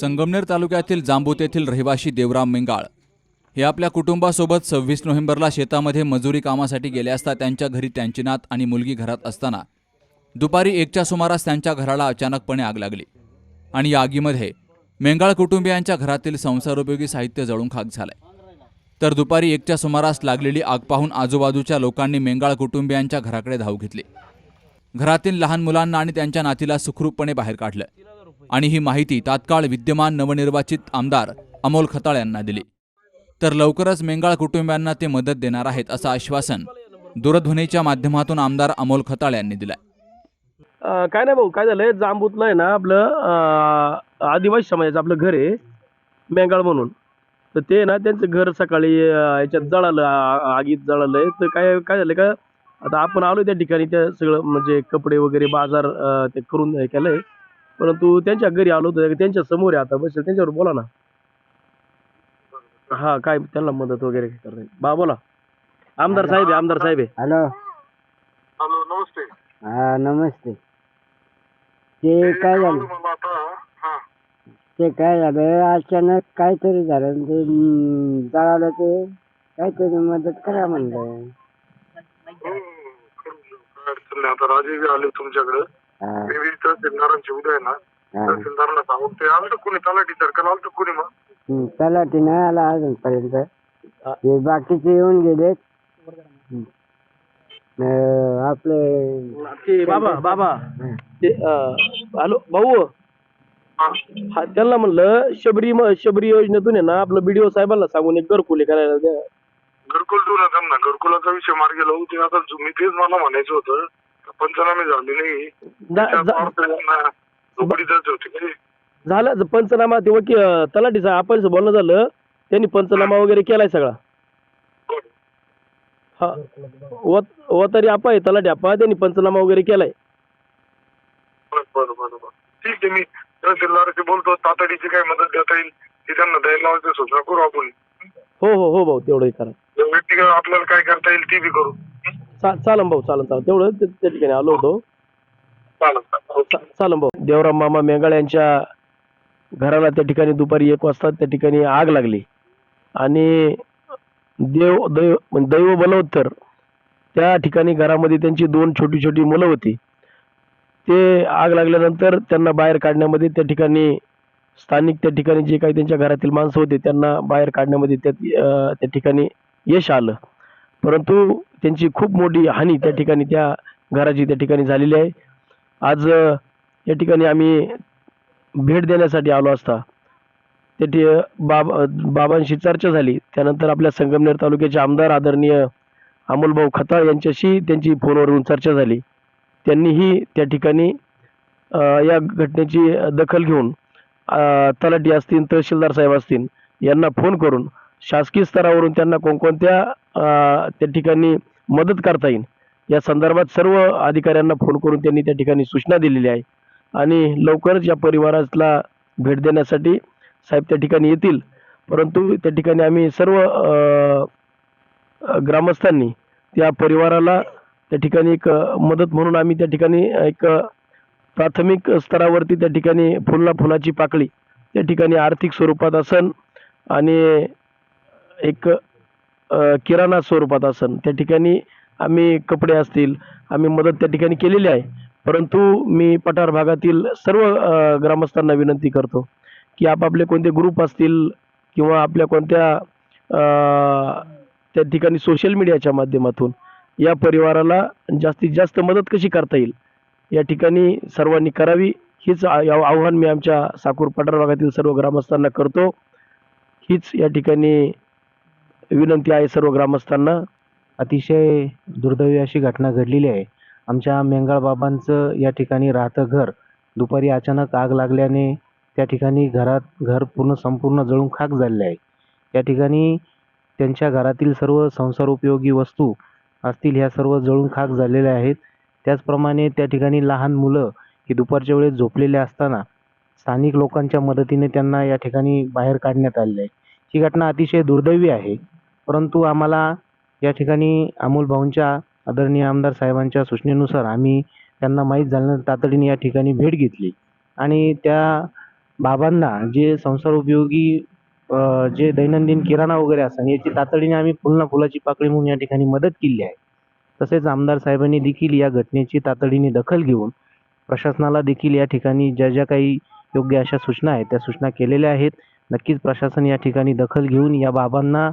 संगमनेर तालुक्यातील जांबूत येथील रहिवाशी देवराम मिंगाळ हे आपल्या कुटुंबासोबत सव्वीस नोव्हेंबरला शेतामध्ये मजुरी कामासाठी गेले असता त्यांच्या घरी त्यांची नात आणि मुलगी घरात असताना दुपारी एकच्या सुमारास त्यांच्या घराला अचानकपणे आग लागली आणि या आगीमध्ये मेंगाळ कुटुंबियांच्या घरातील संसारोपयोगी साहित्य जळून खाक झालंय. तर दुपारी एकच्या सुमारास लागलेली आग पाहून आजूबाजूच्या लोकांनी मेंगाळ कुटुंबियांच्या घराकडे धाव घेतली. घरातील लहान मुलांना आणि त्यांच्या नातीला सुखरूपपणे बाहेर काढलं. आणि ही माहिती तात्काळ विद्यमान नवनिर्वाचित आमदार अमोल खताळ यांना दिली. तर लवकरच मेंगाळ कुटुंबियांना ते मदत देणार आहेत असं आश्वासन दूरध्वनीच्या माध्यमातून आमदार अमोल खताळ यांनी दिलाय. काय नाही भाऊ काय झालंय? जांबूतलं आहे ना आपलं आदिवासी समाजाचं आपलं घर आहे मेंगाळ म्हणून. तर ते ना त्यांचं घर सकाळी याच्यात जळालं आगीत जळालंय. तर काय काय झालं का? आता आपण आलो त्या ठिकाणी त्या सगळं म्हणजे कपडे वगैरे बाजार ते करून हे केलंय. परंतु त्यांच्या घरी आलो होतो त्यांच्यासमोर आहे आता बसेल त्यांच्यावर बोला ना. हा काय त्यांना मदत वगैरे करता बा बोला. आमदार साहेब आहे आमदार साहेब आहे. हॅलो. हॅलो नमस्ते. हा नमस्ते. ते काय झालं? ते काय झालं? अचानक काहीतरी झालं. ते जळालं ते. काहीतरी मदत करा म्हणलं. आता राजे आले तुमच्याकडे. मी बी तहसीलदारांची उद्या आहे ना. सांगून ते आलं कोणी तलाठी सरकार आलं कोणी मग. हम्म, तलाठी नाही आला अजूनपर्यंत. हे. बाकीचे येऊन गेलेत. अं, आपले ते बाबा बाबा ते अं, हॅलो भाऊ. हा. हा त्यांना म्हणलं शबरी म- शबरी योजनेतून आहे ना आपलं बीडीओ साहेबांना सांगून एक घरकुले करायला द्या. घरकुल देऊ नका ना घरकुलाचा विषय मार्गी लावू ते आता मी तेच मला म्हणायचं होतं. पंचनामे झाले नाही जा- जा- होती झालं पंचनामा ते वकील अं, तलाठी साहेब आपण बोलणं झालं. त्यांनी पंचनामा वगैरे केलाय सगळा. हा. तरी आपा आहे तलाठी आपा. त्यांनी पंचनामा वगैरे केलाय. बरं बरं बरं बरं. ठीक आहे मी तहसीलदाराशी बोलतो. तातडीची काय मदत देता येईल ती त्यांना द्यायला लावायची सूचना करू आपण. हो हो हो भाऊ तेवढं हे करा. व्यक्तिगत आपल्याला काय करता येईल ती बी करू. चा चालन भाऊ चालन चालन. तेवढं ते- त्या ठिकाणी आलो होतो. चालेल चालेल चा- चालन भाऊ. देवराम मामा मेंगाळ यांच्या घराला त्या ठिकाणी दुपारी एक वाजता त्या ठिकाणी आग लागली. आणि देव दैव म्हणजे दैव बलवत्तर त्या ठिकाणी घरामध्ये त्यांची दोन छोटी छोटी मुलं होती. ते आग लागल्यानंतर त्यांना बाहेर काढण्यामध्ये त्या ठिकाणी स्थानिक त्या ठिकाणी जे काही त्यांच्या घरातील माणसं होते त्यांना बाहेर काढण्यामध्ये त्या अं, त्या ठिकाणी यश आलं. परंतु त्यांची खूप मोठी हानी त्या ठिकाणी त्या घराची त्या ठिकाणी झालेली आहे. आज या ठिकाणी आम्ही भेट देण्यासाठी आलो असता. त्या ठि बाब बाबांशी चर्चा झाली. त्यानंतर आपल्या संगमनेर तालुक्याचे आमदार आदरणीय अमोलभाऊ खताळ यांच्याशी त्यांची फोनवरून चर्चा झाली. त्यांनीही त्या ठिकाणी या घटनेची दखल घेऊन तलाठी असतील तहसीलदार साहेब असतील यांना फोन करून शासकीय स्तरावरून त्यांना कोणकोणत्या त्या ठिकाणी मदत करता येईल? या संदर्भात सर्व अधिकाऱ्यांना फोन करून त्यांनी त्या ठिकाणी सूचना दिलेली आहे. आणि लवकरच या परिवाराला भेट देण्यासाठी साहेब त्या ठिकाणी येतील. परंतु त्या ठिकाणी आम्ही सर्व ग्रामस्थांनी त्या परिवाराला त्या ठिकाणी एक मदत म्हणून आम्ही त्या ठिकाणी एक प्राथमिक स्तरावरती त्या ठिकाणी फुलला फुलाची पाकळी त्या ठिकाणी आर्थिक स्वरूपात असन आणि एक किराणा स्वरूपात असन. त्या ठिकाणी आम्ही कपडे असतील आम्ही मदत त्या ठिकाणी केलेली आहे. परंतु मी पठार भागातील सर्व ग्रामस्थांना विनंती करतो की आपापले कोणते ग्रुप असतील किंवा आपल्या कोणत्या त्या ठिकाणी सोशल मीडियाच्या माध्यमातून या परिवाराला जास्तीत जास्त मदत कशी करता येईल या ठिकाणी सर्वांनी करावी हीच आ- या- आव्हान मी आमच्या साकूर पठार भागातील सर्व ग्रामस्थांना करतो. हीच या ठिकाणी विनंती आहे सर्व ग्रामस्थांना. अतिशय दुर्दैवी अशी घटना घडलेली आहे. आमच्या मेंगाळबाबांचं या ठिकाणी राहतं घर. दुपारी अचानक आग लागल्याने त्या ठिकाणी घरात घर पूर्ण संपूर्ण जळून खाक झालेले आहे. या ठिकाणी त्यांच्या घरातील सर्व संसारोपयोगी वस्तू असतील ह्या सर्व जळून खाक झालेल्या आहेत. त्याचप्रमाणे त्या ठिकाणी लहान मुलं ही दुपारच्या वेळेस झोपलेले असताना स्थानिक लोकांच्या मदतीने त्यांना या ठिकाणी बाहेर काढण्यात आलेलं आहे. ही घटना अतिशय दुर्दैवी आहे. परंतु आम्हाला या ठिकाणी अमोल भाऊंच्या आदरणीय आमदार साहेबांच्या सूचनेनुसार आम्ही त्यांना माहीत झाल्यानंतर तातडीने या ठिकाणी भेट घेतली. आणि त्या बाबांना जे संसारोपयोगी उपयोगी जे दैनंदिन किराणा वगैरे असतात याची तातडीने आम्ही फुलना फुलाची पाकळी म्हणून या ठिकाणी मदत केली आहे. तसेच आमदार साहेबांनी देखील या घटनेची तातडीने दखल घेऊन प्रशासनाला देखील या ठिकाणी ज्या ज्या काही योग्य अशा सूचना आहेत त्या सूचना केलेल्या आहेत. नक्कीच प्रशासन या ठिकाणी दखल घेऊन या बाबांना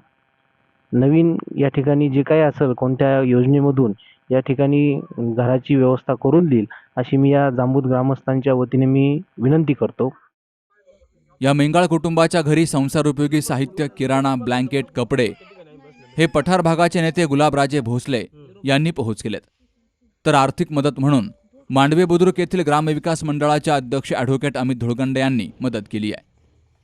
नवीन या ठिकाणी जे काही असेल कोणत्या योजनेमधून या ठिकाणी घराची व्यवस्था करून देईल अशी मी या जांबूत ग्रामस्थांच्या वतीने मी विनंती करतो. या मेंगाळ कुटुंबाच्या घरी संसारोपयोगी साहित्य किराणा ब्लँकेट कपडे हे पठार भागाचे नेते गुलाबराजे भोसले यांनी पोहोच केलेत. तर आर्थिक मदत म्हणून मांडवे बुद्रुक येथील ग्रामविकास मंडळाच्या अध्यक्ष ॲडव्होकेट अमित धुळगंडे यांनी मदत केली आहे.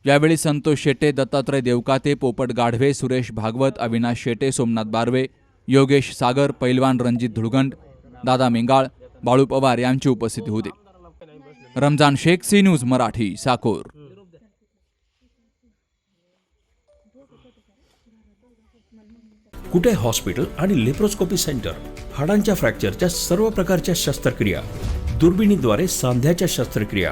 यावेळी संतोष शेटे दत्तात्रय देवकाते पोपट गाढवे सुरेश भागवत अविनाश शेटे सोमनाथ बारवे योगेश सागर पैलवान रणजित धुळगंड दादा मेंगाळ बाळू पवार यांची उपस्थिती होती. Ramzan Shaikh C news Marathi Sakor. Kute hospital आणि लेप्रोस्कोपी सेंटर? हाडांच्या फ्रॅक्चरच्या सर्व प्रकारच्या शस्त्रक्रिया. दुर्बिणीद्वारे सांध्याच्या शस्त्रक्रिया.